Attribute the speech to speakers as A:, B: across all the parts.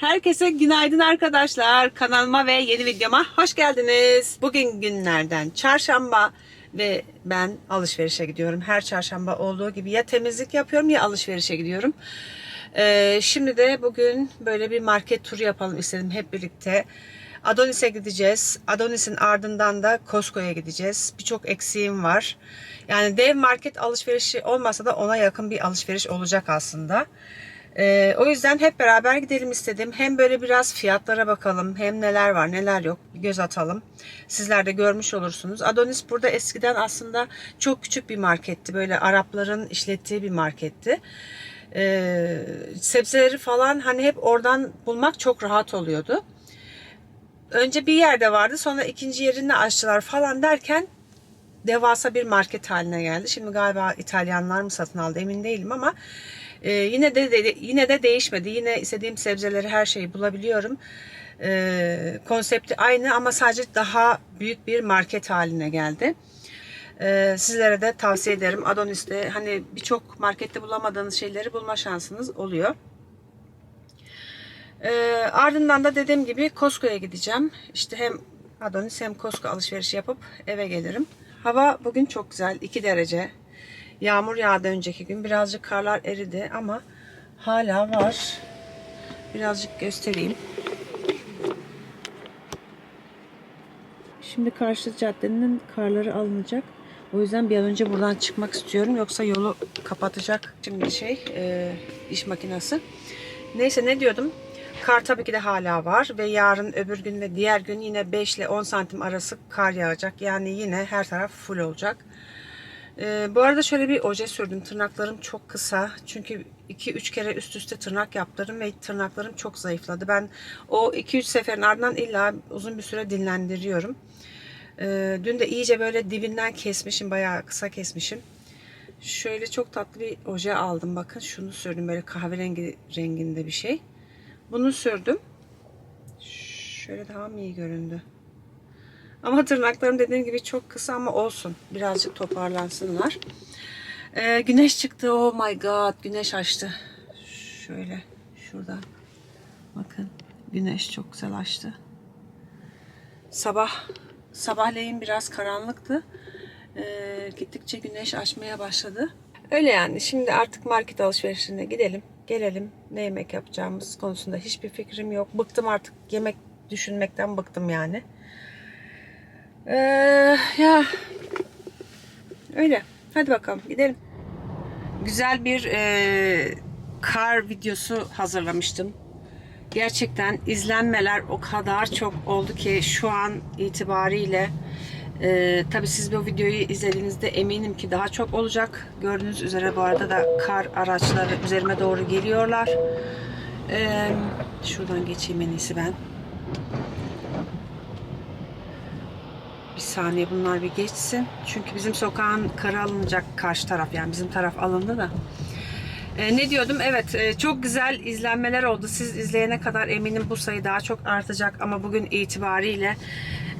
A: Herkese günaydın arkadaşlar. Kanalıma ve yeni videoma hoş geldiniz. Bugün günlerden çarşamba ve ben alışverişe gidiyorum. Her çarşamba olduğu gibi ya temizlik yapıyorum ya alışverişe gidiyorum. Ee, şimdi de bugün böyle bir market turu yapalım istedim hep birlikte. Adonis'e gideceğiz. Adonis'in ardından da Costco'ya gideceğiz. Birçok eksiğim var. Yani dev market alışverişi olmasa da ona yakın bir alışveriş olacak aslında. Ee, o yüzden hep beraber gidelim istedim. Hem böyle biraz fiyatlara bakalım. Hem neler var neler yok göz atalım. Sizler de görmüş olursunuz. Adonis burada eskiden aslında çok küçük bir marketti. Böyle Arapların işlettiği bir marketti. Ee, sebzeleri falan hani hep oradan bulmak çok rahat oluyordu. Önce bir yerde vardı sonra ikinci yerini açtılar falan derken devasa bir market haline geldi. Şimdi galiba İtalyanlar mı satın aldı emin değilim ama e, yine de, de yine de değişmedi. Yine istediğim sebzeleri her şeyi bulabiliyorum. E, konsepti aynı ama sadece daha büyük bir market haline geldi. E, sizlere de tavsiye ederim. Adonis'te hani birçok markette bulamadığınız şeyleri bulma şansınız oluyor. E, ardından da dediğim gibi Costco'ya gideceğim. İşte hem Adonis hem Costco alışverişi yapıp eve gelirim. Hava bugün çok güzel. 2 derece. Yağmur yağdı önceki gün. Birazcık karlar eridi ama hala var. Birazcık göstereyim. Şimdi karşı caddenin karları alınacak. O yüzden bir an önce buradan çıkmak istiyorum. Yoksa yolu kapatacak şimdi şey e, iş makinesi. Neyse ne diyordum? Kar tabii ki de hala var ve yarın öbür gün ve diğer gün yine 5 ile 10 santim arası kar yağacak. Yani yine her taraf full olacak. Ee, bu arada şöyle bir oje sürdüm. Tırnaklarım çok kısa. Çünkü 2-3 kere üst üste tırnak yaptırdım ve tırnaklarım çok zayıfladı. Ben o 2-3 seferin ardından illa uzun bir süre dinlendiriyorum. Ee, dün de iyice böyle dibinden kesmişim. Bayağı kısa kesmişim. Şöyle çok tatlı bir oje aldım. Bakın şunu sürdüm. Böyle kahverengi renginde bir şey. Bunu sürdüm. Şöyle daha mı iyi göründü? Ama tırnaklarım dediğim gibi çok kısa ama olsun. Birazcık toparlansınlar. Ee, güneş çıktı. Oh my god. Güneş açtı. Şöyle şurada. Bakın. Güneş çok güzel açtı. Sabah sabahleyin biraz karanlıktı. Ee, gittikçe güneş açmaya başladı. Öyle yani. Şimdi artık market alışverişine gidelim. Gelelim. Ne yemek yapacağımız konusunda hiçbir fikrim yok. Bıktım artık. Yemek düşünmekten bıktım yani. Ee, ya öyle. Hadi bakalım gidelim. Güzel bir e, kar videosu hazırlamıştım. Gerçekten izlenmeler o kadar çok oldu ki şu an itibariyle e, tabi siz bu videoyu izlediğinizde eminim ki daha çok olacak. Gördüğünüz üzere bu arada da kar araçları üzerime doğru geliyorlar. E, şuradan geçeyim en iyisi ben. Bir saniye bunlar bir geçsin. Çünkü bizim sokağın karı alınacak karşı taraf yani bizim taraf alındı da. Ee, ne diyordum? Evet e, çok güzel izlenmeler oldu. Siz izleyene kadar eminim bu sayı daha çok artacak ama bugün itibariyle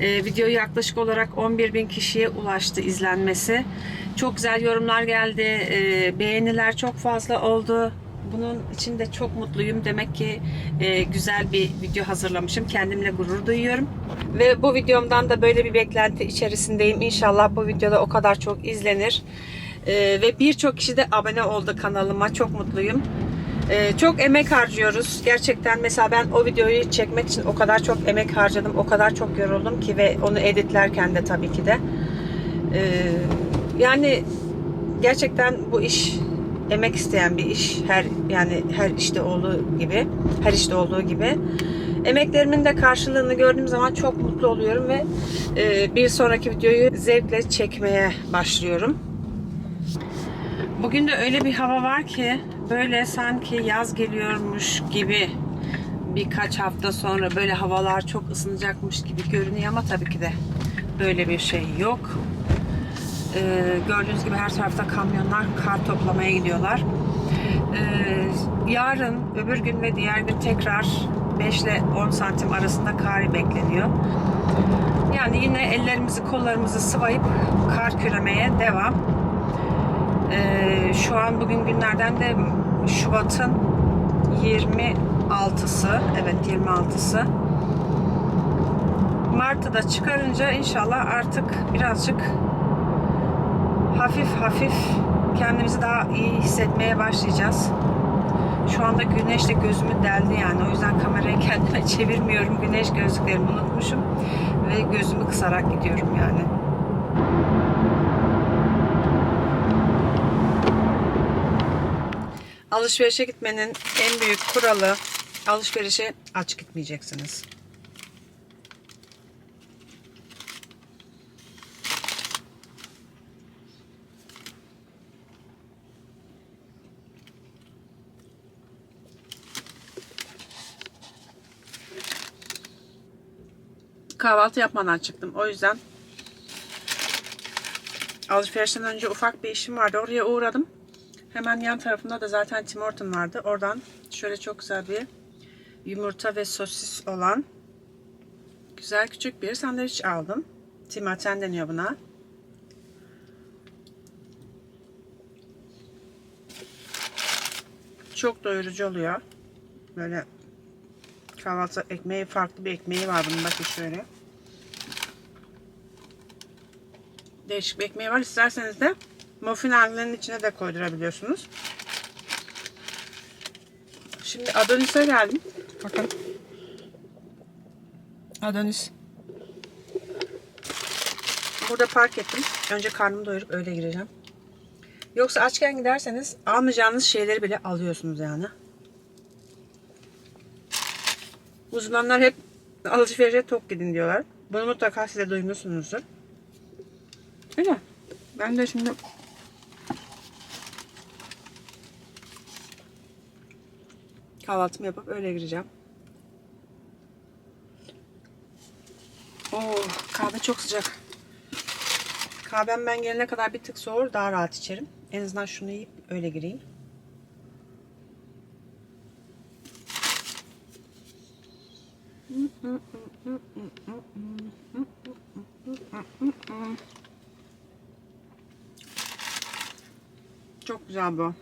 A: e, video yaklaşık olarak 11 bin kişiye ulaştı izlenmesi. Çok güzel yorumlar geldi. E, beğeniler çok fazla oldu. Bunun için de çok mutluyum. Demek ki e, güzel bir video hazırlamışım. Kendimle gurur duyuyorum. Ve bu videomdan da böyle bir beklenti içerisindeyim. İnşallah bu videoda o kadar çok izlenir. E, ve birçok kişi de abone oldu kanalıma. Çok mutluyum. E, çok emek harcıyoruz. Gerçekten mesela ben o videoyu çekmek için o kadar çok emek harcadım. O kadar çok yoruldum ki ve onu editlerken de tabii ki de. E, yani gerçekten bu iş emek isteyen bir iş. Her yani her işte olduğu gibi, her işte olduğu gibi. Emeklerimin de karşılığını gördüğüm zaman çok mutlu oluyorum ve e, bir sonraki videoyu zevkle çekmeye başlıyorum. Bugün de öyle bir hava var ki böyle sanki yaz geliyormuş gibi birkaç hafta sonra böyle havalar çok ısınacakmış gibi görünüyor ama tabii ki de böyle bir şey yok. Ee, gördüğünüz gibi her tarafta kamyonlar kar toplamaya gidiyorlar. Ee, yarın, öbür gün ve diğer gün tekrar 5 ile 10 santim arasında kar bekleniyor. Yani yine ellerimizi kollarımızı sıvayıp kar küremeye devam. Ee, şu an bugün günlerden de Şubat'ın 20 26'sı. Evet 26'sı. Mart'ı da çıkarınca inşallah artık birazcık hafif hafif kendimizi daha iyi hissetmeye başlayacağız. Şu anda güneş de gözümü deldi yani. O yüzden kamerayı kendime çevirmiyorum. Güneş gözlüklerimi unutmuşum. Ve gözümü kısarak gidiyorum yani. Alışverişe gitmenin en büyük kuralı alışverişe aç gitmeyeceksiniz. Kahvaltı yapmadan çıktım. O yüzden alışverişten önce ufak bir işim vardı. Oraya uğradım. Hemen yan tarafında da zaten Tim Horton vardı. Oradan şöyle çok güzel bir yumurta ve sosis olan güzel küçük bir sandviç aldım. Timaten deniyor buna. Çok doyurucu oluyor. Böyle kahvaltı ekmeği farklı bir ekmeği var bunun bakın şöyle. Değişik bir ekmeği var. İsterseniz de muffin hallerinin içine de koydurabiliyorsunuz. Şimdi Adonis'e geldim. Bakın. Adonis. Burada park ettim. Önce karnımı doyurup öyle gireceğim. Yoksa açken giderseniz almayacağınız şeyleri bile alıyorsunuz yani. Uzmanlar hep alışverişe tok gidin diyorlar. Bunu mutlaka size duymuşsunuzdur. Öyle. Ben de şimdi kahvaltımı yapıp öyle gireceğim. Oo, kahve çok sıcak. Kahvem ben gelene kadar bir tık soğur daha rahat içerim. En azından şunu yiyip öyle gireyim. Çok güzel bu.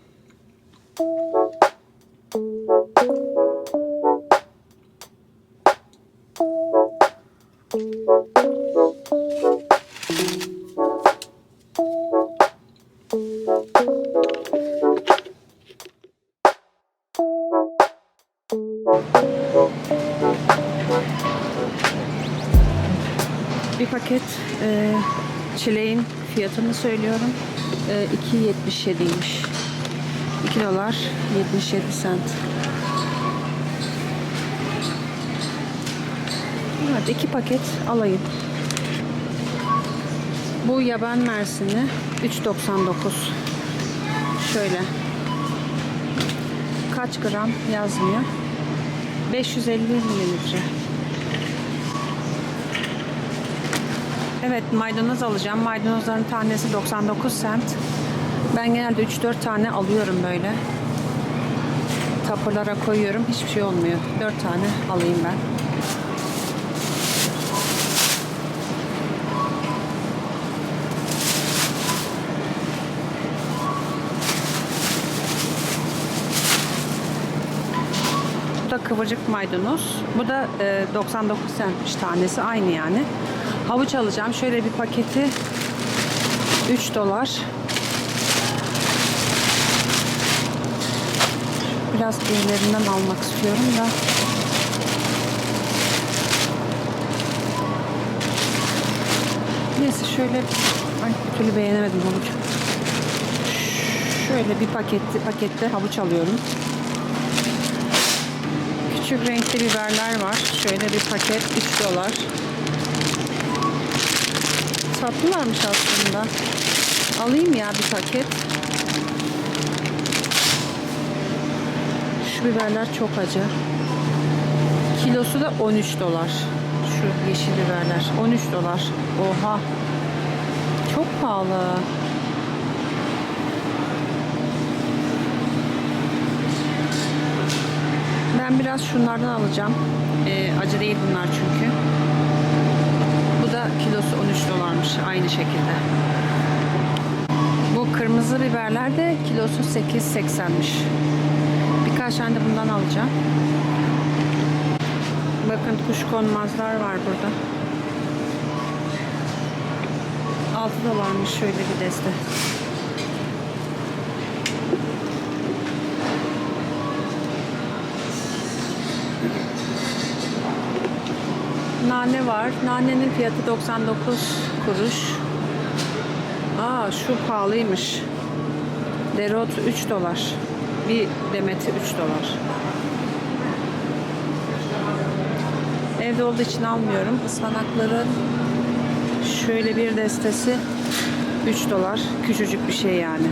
A: Bir paket e, çileğin fiyatını söylüyorum. E, 2.77'ymiş. 2 dolar 77 sent. Evet iki paket alayım. Bu yaban mersini 3.99. Şöyle. Kaç gram yazmıyor. 550 mililitre. Evet maydanoz alacağım. Maydanozların tanesi 99 cent. Ben genelde 3-4 tane alıyorum böyle. Tapırlara koyuyorum. Hiçbir şey olmuyor. 4 tane alayım ben. Bu da kıvırcık maydanoz. Bu da e, 99 centmiş tanesi. Aynı yani. Havuç alacağım. Şöyle bir paketi 3 dolar. Biraz birilerinden almak istiyorum da. Neyse şöyle ay bir beğenemedim havucu. Şöyle bir paketli pakette havuç alıyorum. Küçük renkli biberler var. Şöyle bir paket 3 dolar. Tatlılarmış aslında. Alayım ya bir paket. Şu biberler çok acı. Kilosu da 13 dolar. Şu yeşil biberler. 13 dolar. Oha. Çok pahalı. Ben biraz şunlardan alacağım. Ee, acı değil bunlar çünkü. Kilosu 13 dolarmış aynı şekilde. Bu kırmızı biberler de kilosu 8.80'miş. Birkaç tane de bundan alacağım. Bakın kuşkonmazlar var burada. 6 dolarmış şöyle bir deste. Nane var. Nanenin fiyatı 99 kuruş. Aa şu pahalıymış. Dereotu 3 dolar. Bir demeti 3 dolar. Evde olduğu için almıyorum. Ispanakların şöyle bir destesi 3 dolar. Küçücük bir şey yani.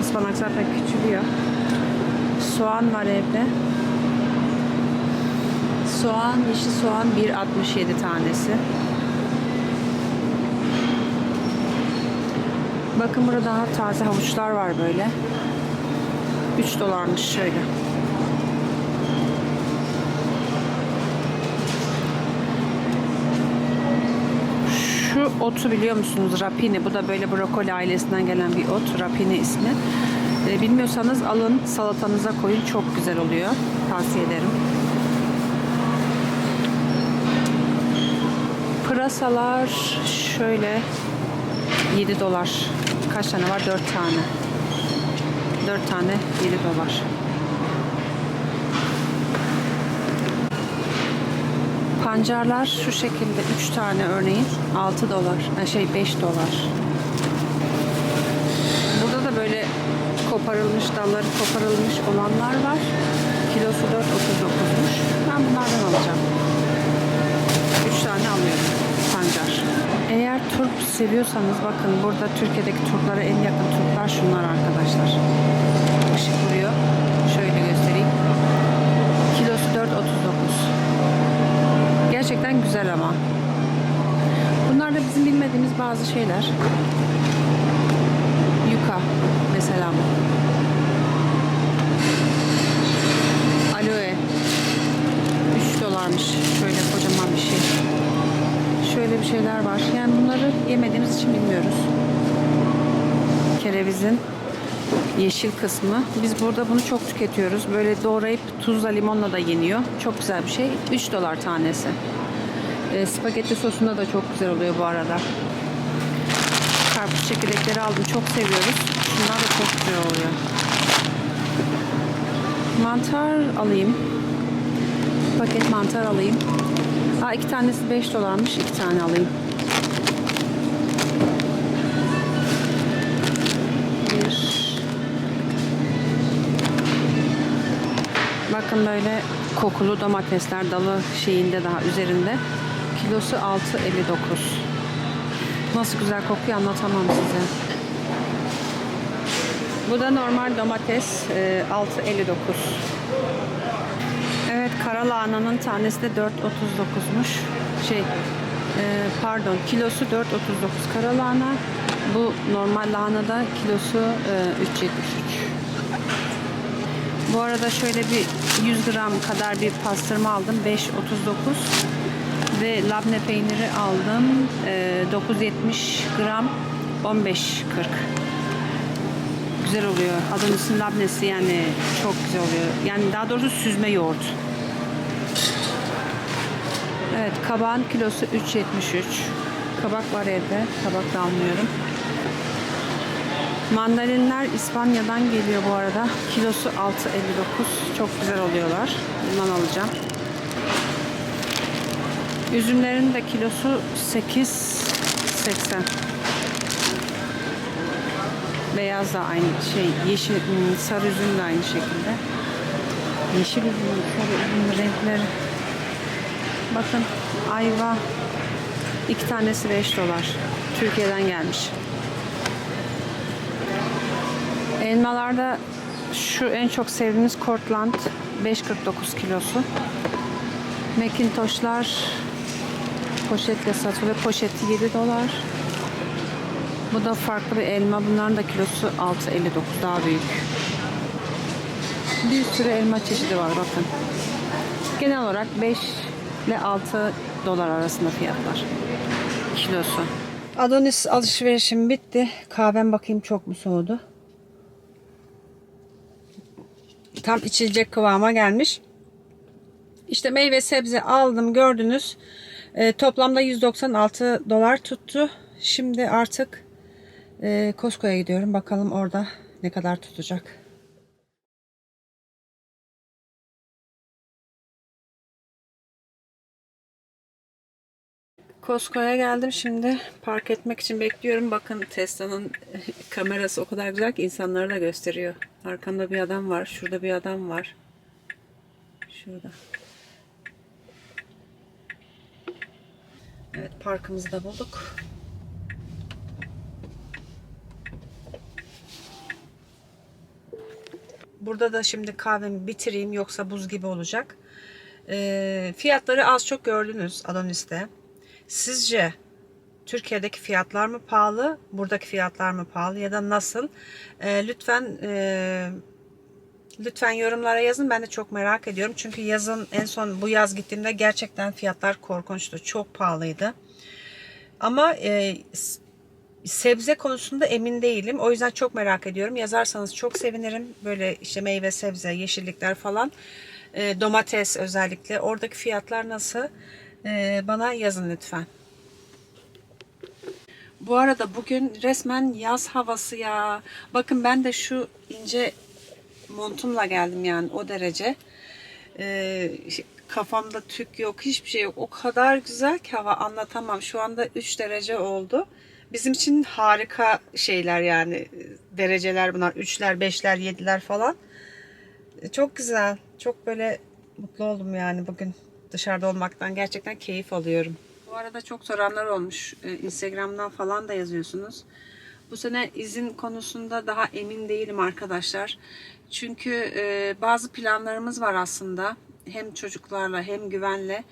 A: Ispanak zaten küçülüyor. Soğan var evde. Soğan, yeşil soğan 1.67 tanesi. Bakın burada daha taze havuçlar var böyle. 3 dolarmış şöyle. Şu otu biliyor musunuz? Rapini. Bu da böyle brokoli ailesinden gelen bir ot. Rapini ismi. Ee, bilmiyorsanız alın salatanıza koyun. Çok güzel oluyor. Tavsiye ederim. Pırasalar şöyle 7 dolar. Kaç tane var? 4 tane. 4 tane 7 dolar. Pancarlar şu şekilde 3 tane örneğin 6 dolar. Ha, Şey 5 dolar. Burada da böyle koparılmış dalları koparılmış olanlar var. Kilosu 4.39'muş. Ben bunlardan alacağım. 3 tane alıyorum. Eğer turp seviyorsanız bakın burada Türkiye'deki turplara en yakın turplar şunlar arkadaşlar. Işık vuruyor. Şöyle göstereyim. Kilosu 4.39. Gerçekten güzel ama. Bunlar da bizim bilmediğimiz bazı şeyler. Yuka mesela bu. Aloe 3 dolarmış. Şöyle. Şöyle bir şeyler var. Yani bunları yemediğimiz için bilmiyoruz. Kerevizin yeşil kısmı. Biz burada bunu çok tüketiyoruz. Böyle doğrayıp tuzla limonla da yeniyor. Çok güzel bir şey. 3 dolar tanesi. E, spagetti sosunda da çok güzel oluyor bu arada. Karpuz çekirdekleri aldım. Çok seviyoruz. Şunlar da çok güzel oluyor. Mantar alayım. Paket mantar alayım. Aa, iki tanesi 5 dolarmış. iki tane alayım. Bir. Bakın böyle kokulu domatesler dalı şeyinde daha üzerinde. Kilosu 6.59. Nasıl güzel kokuyor anlatamam size. Bu da normal domates e, 6.59. Evet kara lahananın tanesi de 4.39'muş. Şey e, pardon kilosu 4.39 kara lahana. Bu normal lahanada kilosu e, 3.73. Bu arada şöyle bir 100 gram kadar bir pastırma aldım. 5.39 ve labne peyniri aldım. E, 970 gram 15.40 güzel oluyor. Üstünde labnesi yani çok güzel oluyor. Yani daha doğrusu süzme yoğurt. Evet kabağın kilosu 3.73. Kabak var evde. Kabak da almıyorum. Mandalinler İspanya'dan geliyor bu arada. Kilosu 6.59. Çok güzel oluyorlar. Bundan alacağım. Üzümlerin de kilosu 8.80. Beyaz da aynı şey. Yeşil, hmm, sarı üzüm de aynı şekilde. Yeşil üzüm, sarı üzüm renkleri. Bakın ayva. iki tanesi 5 dolar. Türkiye'den gelmiş. Elmalarda şu en çok sevdiğimiz Cortland 5.49 kilosu. Macintosh'lar poşetle satılıyor. Poşeti 7 dolar. Bu da farklı bir elma. Bunların da kilosu 6.59 daha büyük. Bir sürü elma çeşidi var bakın. Genel olarak 5 ile 6 dolar arasında fiyatlar. Kilosu. Adonis alışverişim bitti. Kahvem bakayım çok mu soğudu? Tam içilecek kıvama gelmiş. İşte meyve sebze aldım gördünüz. E, toplamda 196 dolar tuttu. Şimdi artık e, Costco'ya gidiyorum. Bakalım orada ne kadar tutacak. Costco'ya geldim şimdi park etmek için bekliyorum. Bakın Tesla'nın kamerası o kadar güzel ki insanları da gösteriyor. Arkamda bir adam var. Şurada bir adam var. Şurada. Evet parkımızı da bulduk. Burada da şimdi kahvemi bitireyim yoksa buz gibi olacak. Ee, fiyatları az çok gördünüz Adonis'te. Sizce Türkiye'deki fiyatlar mı pahalı, buradaki fiyatlar mı pahalı ya da nasıl? Ee, lütfen e, lütfen yorumlara yazın. Ben de çok merak ediyorum. Çünkü yazın en son bu yaz gittiğimde gerçekten fiyatlar korkunçtu. Çok pahalıydı. Ama e, sebze konusunda emin değilim. O yüzden çok merak ediyorum. Yazarsanız çok sevinirim. Böyle işte meyve, sebze, yeşillikler falan. E, domates özellikle. Oradaki fiyatlar nasıl? E, bana yazın lütfen. Bu arada bugün resmen yaz havası ya. Bakın ben de şu ince montumla geldim yani o derece. Ee, kafamda tük yok, hiçbir şey yok. O kadar güzel ki hava anlatamam. Şu anda 3 derece oldu. Bizim için harika şeyler yani dereceler bunlar. 3'ler, 5'ler, 7'ler falan. E, Çok güzel. Çok böyle mutlu oldum yani bugün dışarıda olmaktan. Gerçekten keyif alıyorum. Bu arada çok soranlar olmuş. Ee, Instagram'dan falan da yazıyorsunuz. Bu sene izin konusunda daha emin değilim arkadaşlar. Çünkü e, bazı planlarımız var aslında. Hem çocuklarla hem güvenle.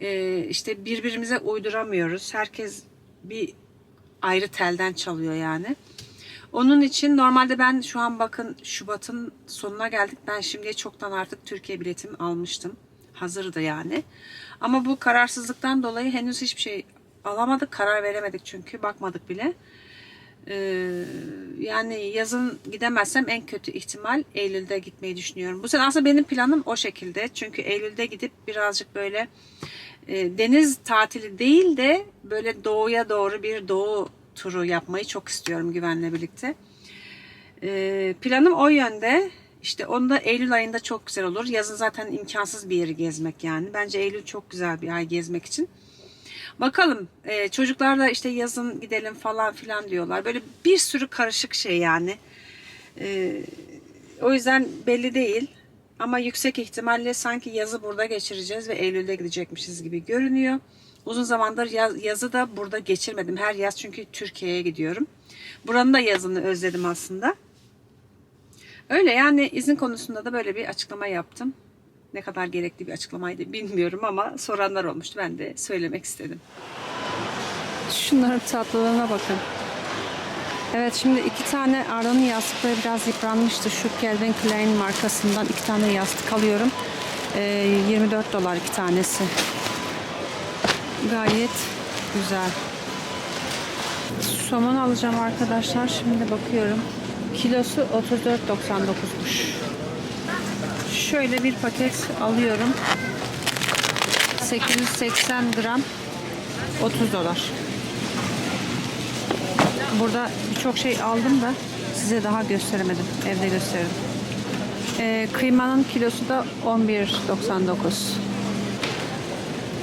A: E, işte birbirimize uyduramıyoruz. Herkes bir ayrı telden çalıyor yani. Onun için normalde ben şu an bakın Şubat'ın sonuna geldik. Ben şimdiye çoktan artık Türkiye biletimi almıştım. Hazırdı yani. Ama bu kararsızlıktan dolayı henüz hiçbir şey alamadık. Karar veremedik çünkü bakmadık bile. Ee, yani yazın gidemezsem en kötü ihtimal Eylül'de gitmeyi düşünüyorum. Bu sene aslında benim planım o şekilde. Çünkü Eylül'de gidip birazcık böyle e, deniz tatili değil de böyle doğuya doğru bir doğu turu yapmayı çok istiyorum güvenle birlikte. Ee, planım o yönde. İşte onu da Eylül ayında çok güzel olur. Yazın zaten imkansız bir yeri gezmek yani. Bence Eylül çok güzel bir ay gezmek için. Bakalım e, çocuklar da işte yazın gidelim falan filan diyorlar. Böyle bir sürü karışık şey yani. E, o yüzden belli değil. Ama yüksek ihtimalle sanki yazı burada geçireceğiz ve Eylül'de gidecekmişiz gibi görünüyor. Uzun zamandır yaz, yazı da burada geçirmedim. Her yaz çünkü Türkiye'ye gidiyorum. Buranın da yazını özledim aslında. Öyle yani izin konusunda da böyle bir açıklama yaptım. Ne kadar gerekli bir açıklamaydı bilmiyorum ama soranlar olmuştu. Ben de söylemek istedim. Şunların tatlılığına bakın. Evet şimdi iki tane Arda'nın yastıkları biraz yıpranmıştı. Şu Calvin Klein markasından iki tane yastık alıyorum. Ee, 24 dolar iki tanesi. Gayet güzel. Somon alacağım arkadaşlar. Şimdi bakıyorum. Kilosu 34.99'muş. Şöyle bir paket alıyorum. 880 gram 30 dolar. Burada birçok şey aldım da size daha gösteremedim. Evde gösteririm. Ee, kıymanın kilosu da 11.99.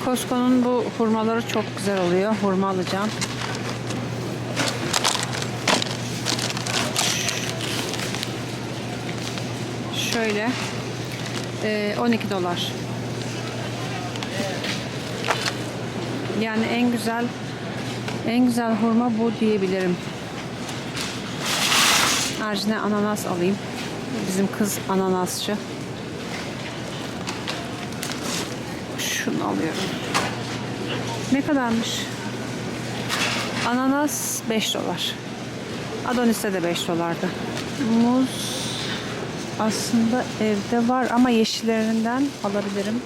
A: Costco'nun bu hurmaları çok güzel oluyor. Hurma alacağım. Şöyle e, 12 dolar. Yani en güzel en güzel hurma bu diyebilirim. Haricinde ananas alayım. Bizim kız ananasçı. Şunu alıyorum. Ne kadarmış? Ananas 5 dolar. Adonis'te de 5 dolardı. Muz aslında evde var ama yeşillerinden alabilirim.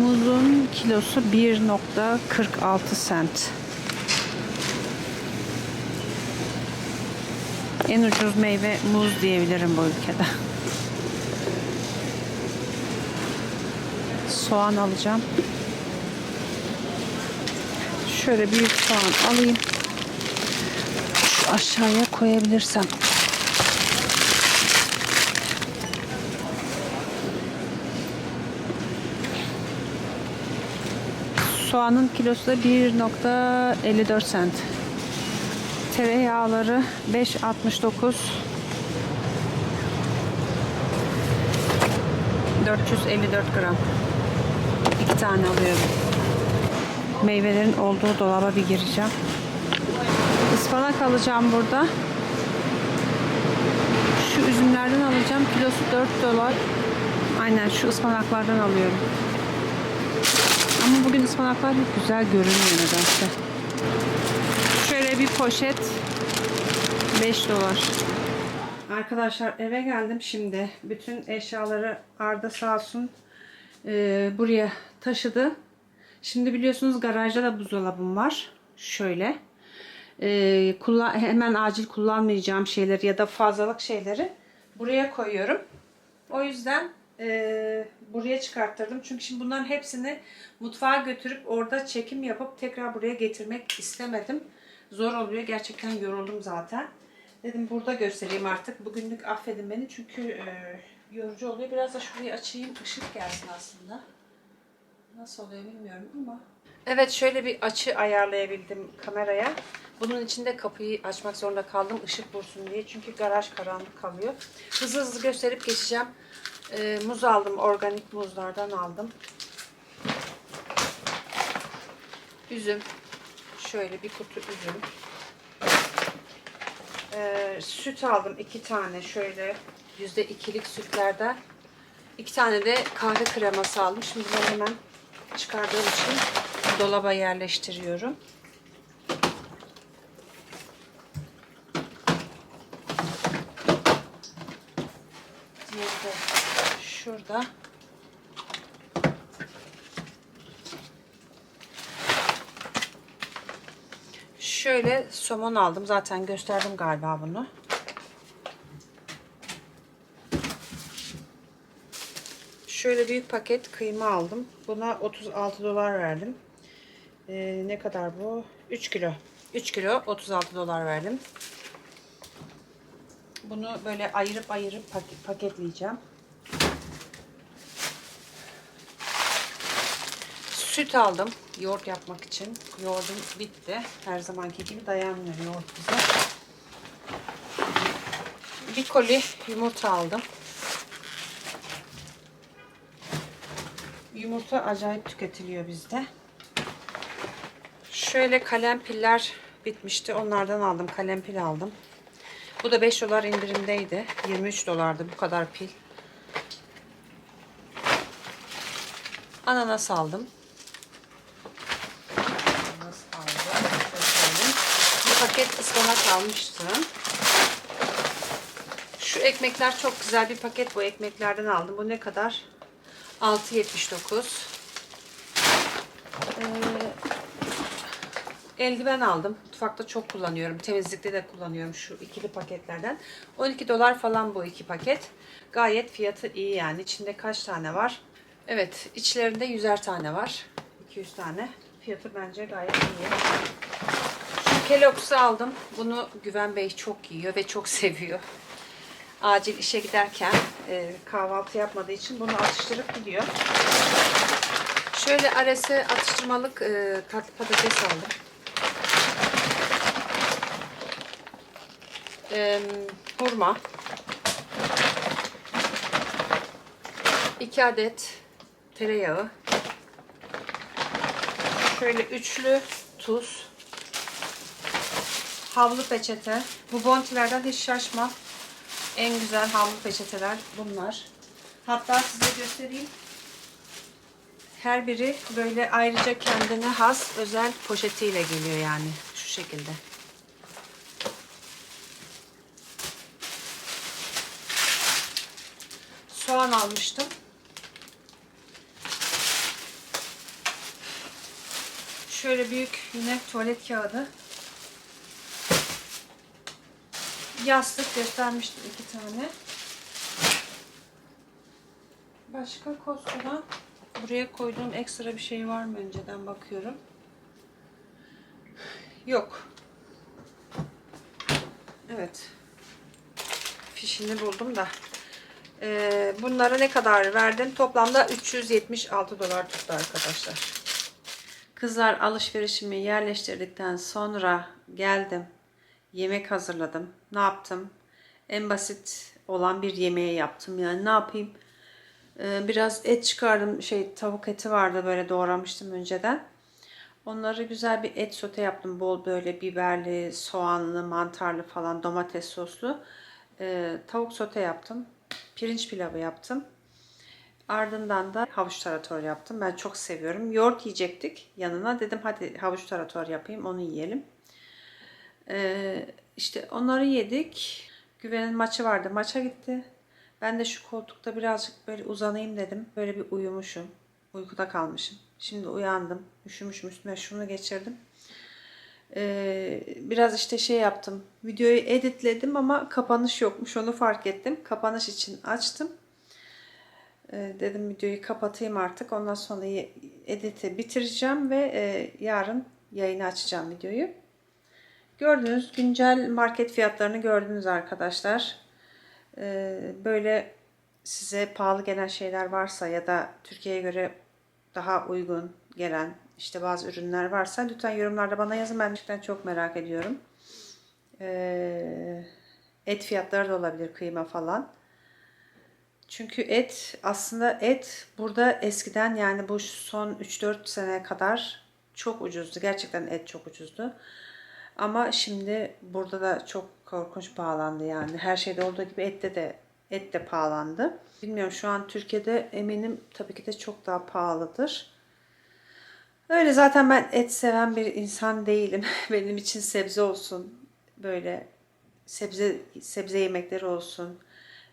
A: Muzun kilosu 1.46 sent. En ucuz meyve muz diyebilirim bu ülkede. soğan alacağım. Şöyle büyük soğan alayım. Şu aşağıya koyabilirsem. Soğanın kilosu da 1.54 cent. Tereyağları 5.69 454 gram. İki tane alıyorum. Meyvelerin olduğu dolaba bir gireceğim. Ispanak alacağım burada. Şu üzümlerden alacağım. Kilosu 4 dolar. Aynen şu ıspanaklardan alıyorum. Ama bugün ıspanaklar hiç güzel görünmüyor nedense. Şöyle bir poşet 5 dolar. Arkadaşlar eve geldim şimdi. Bütün eşyaları Arda sağ olsun e, buraya taşıdı. Şimdi biliyorsunuz garajda da buzdolabım var. Şöyle. E, kullan, hemen acil kullanmayacağım şeyleri ya da fazlalık şeyleri buraya koyuyorum. O yüzden e, buraya çıkarttırdım. Çünkü şimdi bunların hepsini mutfağa götürüp orada çekim yapıp tekrar buraya getirmek istemedim. Zor oluyor. Gerçekten yoruldum zaten. Dedim burada göstereyim artık. Bugünlük affedin beni çünkü e, yorucu oluyor. Biraz da şurayı açayım. Işık gelsin aslında. Nasıl oluyor bilmiyorum ama. Evet şöyle bir açı ayarlayabildim kameraya. Bunun içinde kapıyı açmak zorunda kaldım ışık vursun diye. Çünkü garaj karanlık kalıyor. Hızlı hızlı gösterip geçeceğim. E, muz aldım. Organik muzlardan aldım. Üzüm. Şöyle bir kutu üzüm. Ee, süt aldım iki tane şöyle yüzde ikilik sütlerden. İki tane de kahve kreması aldım. Şimdi bunları hemen çıkardığım için dolaba yerleştiriyorum. Diğeri şurada. Şöyle somon aldım. Zaten gösterdim galiba bunu. Şöyle büyük paket kıyma aldım. Buna 36 dolar verdim. Ee, ne kadar bu? 3 kilo. 3 kilo 36 dolar verdim. Bunu böyle ayırıp ayırıp paket, paketleyeceğim. Süt aldım yoğurt yapmak için. Yoğurdum bitti. Her zamanki gibi dayanmıyor yoğurt bize. Bir koli yumurta aldım. Yumurta acayip tüketiliyor bizde. Şöyle kalem piller bitmişti. Onlardan aldım. Kalem pil aldım. Bu da 5 dolar indirimdeydi. 23 dolardı bu kadar pil. Ananas aldım. Ananas aldım. Bir paket ıspanak almıştım. Şu ekmekler çok güzel bir paket. Bu ekmeklerden aldım. Bu ne kadar? 6.79. Ee, eldiven aldım. Mutfakta çok kullanıyorum. Temizlikte de kullanıyorum şu ikili paketlerden. 12 dolar falan bu iki paket. Gayet fiyatı iyi yani. İçinde kaç tane var? Evet, içlerinde 100'er tane var. 200 tane. Fiyatı bence gayet iyi. Şu Kellogg's'u aldım. Bunu Güven Bey çok yiyor ve çok seviyor. Acil işe giderken e, kahvaltı yapmadığı için bunu atıştırıp gidiyor. Şöyle arası atıştırmalık e, tatlı patates aldım. E, hurma. 2 adet tereyağı. Şöyle üçlü tuz. Havlu peçete. Bu bontilerden hiç şaşma. En güzel havlu peçeteler bunlar. Hatta size göstereyim. Her biri böyle ayrıca kendine has özel poşetiyle geliyor yani. Şu şekilde. Soğan almıştım. Şöyle büyük yine tuvalet kağıdı. Yastık göstermiştim iki tane. Başka koskodan Buraya koyduğum ekstra bir şey var mı önceden bakıyorum. Yok. Evet. Fişini buldum da. Ee, bunlara ne kadar verdim? Toplamda 376 dolar tuttu arkadaşlar. Kızlar alışverişimi yerleştirdikten sonra geldim. Yemek hazırladım. Ne yaptım? En basit olan bir yemeği yaptım. Yani ne yapayım? Ee, biraz et çıkardım. Şey tavuk eti vardı böyle doğramıştım önceden. Onları güzel bir et sote yaptım. Bol böyle biberli, soğanlı, mantarlı falan domates soslu. Ee, tavuk sote yaptım. Pirinç pilavı yaptım. Ardından da havuç tarator yaptım. Ben çok seviyorum. Yoğurt yiyecektik yanına. Dedim hadi havuç tarator yapayım onu yiyelim. Ee, işte onları yedik. Güven'in maçı vardı. Maça gitti. Ben de şu koltukta birazcık böyle uzanayım dedim. Böyle bir uyumuşum. Uykuda kalmışım. Şimdi uyandım. Üşümüşüm üstüme şunu geçirdim. Ee, biraz işte şey yaptım. Videoyu editledim ama kapanış yokmuş. Onu fark ettim. Kapanış için açtım. Ee, dedim videoyu kapatayım artık. Ondan sonra editi bitireceğim ve e, yarın yayını açacağım videoyu. Gördünüz güncel market fiyatlarını gördünüz arkadaşlar. Ee, böyle size pahalı gelen şeyler varsa ya da Türkiye'ye göre daha uygun gelen işte bazı ürünler varsa lütfen yorumlarda bana yazın. Ben gerçekten çok merak ediyorum. Ee, et fiyatları da olabilir kıyma falan. Çünkü et aslında et burada eskiden yani bu son 3-4 sene kadar çok ucuzdu. Gerçekten et çok ucuzdu. Ama şimdi burada da çok korkunç pahalandı yani. Her şeyde olduğu gibi ette de et de pahalandı. Bilmiyorum şu an Türkiye'de eminim tabii ki de çok daha pahalıdır. Öyle zaten ben et seven bir insan değilim. Benim için sebze olsun, böyle sebze sebze yemekleri olsun,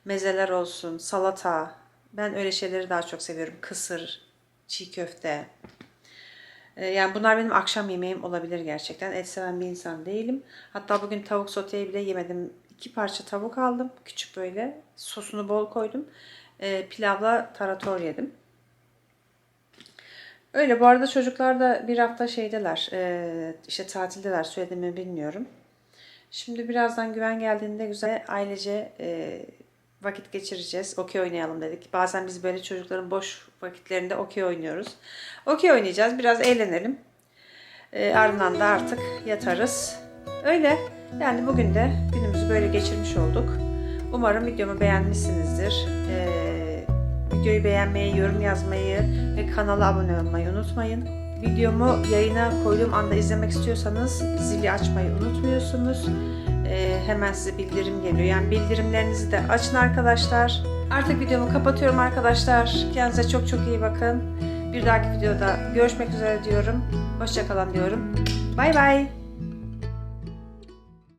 A: mezeler olsun, salata. Ben öyle şeyleri daha çok seviyorum. Kısır, çiğ köfte. Ee, Yani bunlar benim akşam yemeğim olabilir gerçekten. Et seven bir insan değilim. Hatta bugün tavuk soteyi bile yemedim. İki parça tavuk aldım. Küçük böyle. Sosunu bol koydum. Ee, pilavla tarator yedim. Öyle bu arada çocuklar da bir hafta şeydeler. e, işte tatildeler. Söyledim mi bilmiyorum. Şimdi birazdan güven geldiğinde güzel ailece e, vakit geçireceğiz. Okey oynayalım dedik. Bazen biz böyle çocukların boş vakitlerinde okey oynuyoruz. Okey oynayacağız. Biraz eğlenelim. E, ardından da artık yatarız. Öyle. Yani bugün de günümüzü böyle geçirmiş olduk. Umarım videomu beğenmişsinizdir. E, videoyu beğenmeyi, yorum yazmayı ve kanala abone olmayı unutmayın. Videomu yayına koyduğum anda izlemek istiyorsanız zili açmayı unutmuyorsunuz. Ee, hemen size bildirim geliyor. Yani bildirimlerinizi de açın arkadaşlar. Artık videomu kapatıyorum arkadaşlar. Kendinize çok çok iyi bakın. Bir dahaki videoda görüşmek üzere diyorum. Hoşçakalın diyorum. Bay bay.